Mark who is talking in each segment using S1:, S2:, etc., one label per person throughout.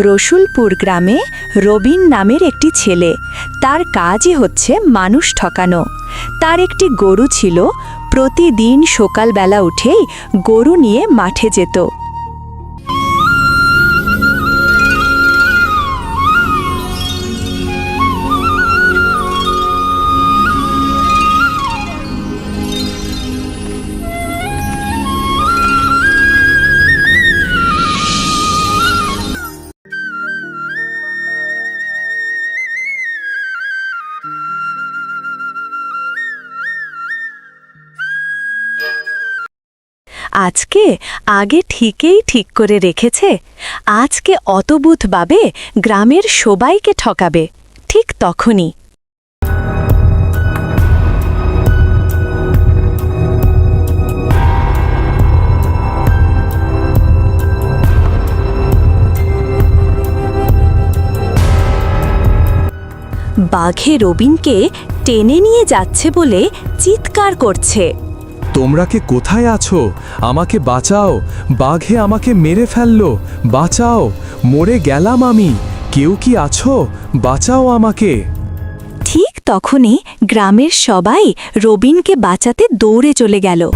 S1: রসুলপুর গ্রামে রবিন নামের একটি ছেলে। তার কাজই হচ্ছে মানুষ ঠকানো। তার একটি গরু ছিল, প্রতিদিন সকালবেলা উঠেই গরু নিয়ে মাঠে যেত। আজকে আগে ঠিকই ঠিক করে রেখেছে। আজকে অতবুধভাবে গ্রামের সবাইকে ঠকাবে। ঠিক তখনই। বাঘে রবিনকে টেনে নিয়ে যাচ্ছে বলে চিৎকার করছে।
S2: তোমরা কে কোথায় আছো? আমাকে বাঁচাও। বাঘে আমাকে মেরে ফেলল। বাঁচাও। মরে গেলাম আমি। কেউ কি আছো? বাঁচাও আমাকে।
S1: ঠিক তখনই গ্রামের সবাই রবিনকে বাঁচাতে দৌড়ে চলে গেল।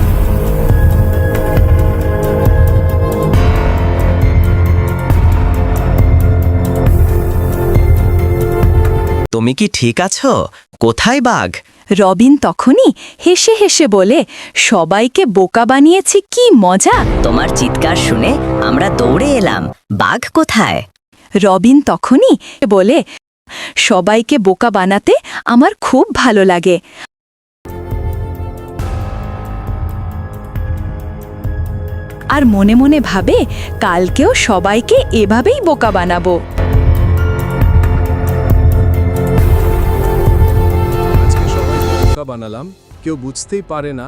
S3: তুমি কি ঠিক আছো? কোথায় বাঘ?
S1: রবিন তখনই হেসে হেসে বলে সবাইকে বোকা বানিয়েছি কি মজা!
S4: তোমার চিৎকার শুনে আমরা দৌড়ে এলাম। বাঘ কোথায়?
S1: রবিন তখনই বলে সবাইকে বোকা বানাতে আমার খুব ভালো লাগে। আর মনে মনে ভাবে কালকেও সবাইকে এভাবেই বোকা বানাবো।
S2: বানালাম কেউ বুঝতেই পারে না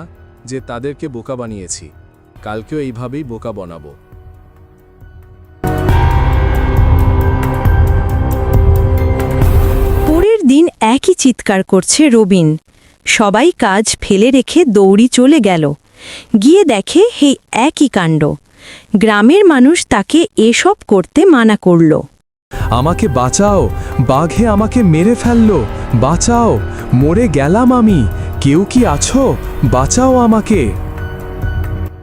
S2: যে তাদেরকে বোকা বানিয়েছি। কালকেও এইভাবেই বোকা বানাবো।
S1: পরের দিন একই চিৎকার করছে রবিন। সবাই কাজ ফেলে রেখে দৌড়ি চলে গেল। গিয়ে দেখে হে একই কাণ্ড। গ্রামের মানুষ তাকে এসব করতে মানা করল।
S2: আমাকে বাঁচাও বাঘে আমাকে মেরে ফেলল বাঁচাও মরে গেলাম আমি। কেউ কি আছো? বাঁচাও আমাকে।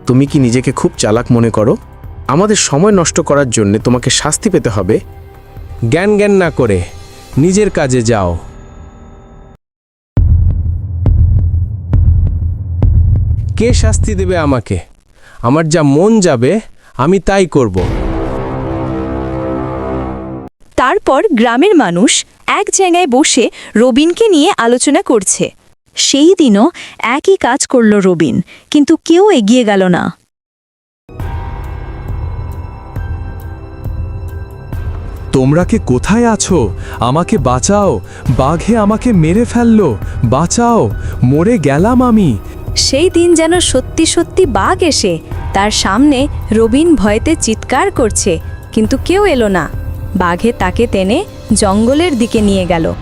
S5: তুমি কি নিজেকে খুব চালাক মনে করো? আমাদের সময় নষ্ট করার জন্য তোমাকে শাস্তি পেতে হবে।
S2: জ্ঞান জ্ঞান না করে, নিজের কাজে যাও। কে শাস্তি দেবে আমাকে? আমার যা মন যাবে, আমি তাই করব।
S1: তারপর গ্রামের মানুষ এক জায়গায় বসে রবিনকে নিয়ে আলোচনা করছে। সেই দিনও একই কাজ করল রবিন কিন্তু কেউ এগিয়ে গেল না।
S2: তোমরা কে কোথায় আছো? আমাকে বাঁচাও বাঘে আমাকে মেরে ফেলল বাঁচাও মরে গেলাম আমি।
S1: সেই দিন যেন সত্যি সত্যি বাঘ এসে তার সামনে রবিন ভয়তে চিৎকার করছে কিন্তু কেউ এলো না। বাঘে তাকে টেনে জঙ্গলের দিকে নিয়ে গেল।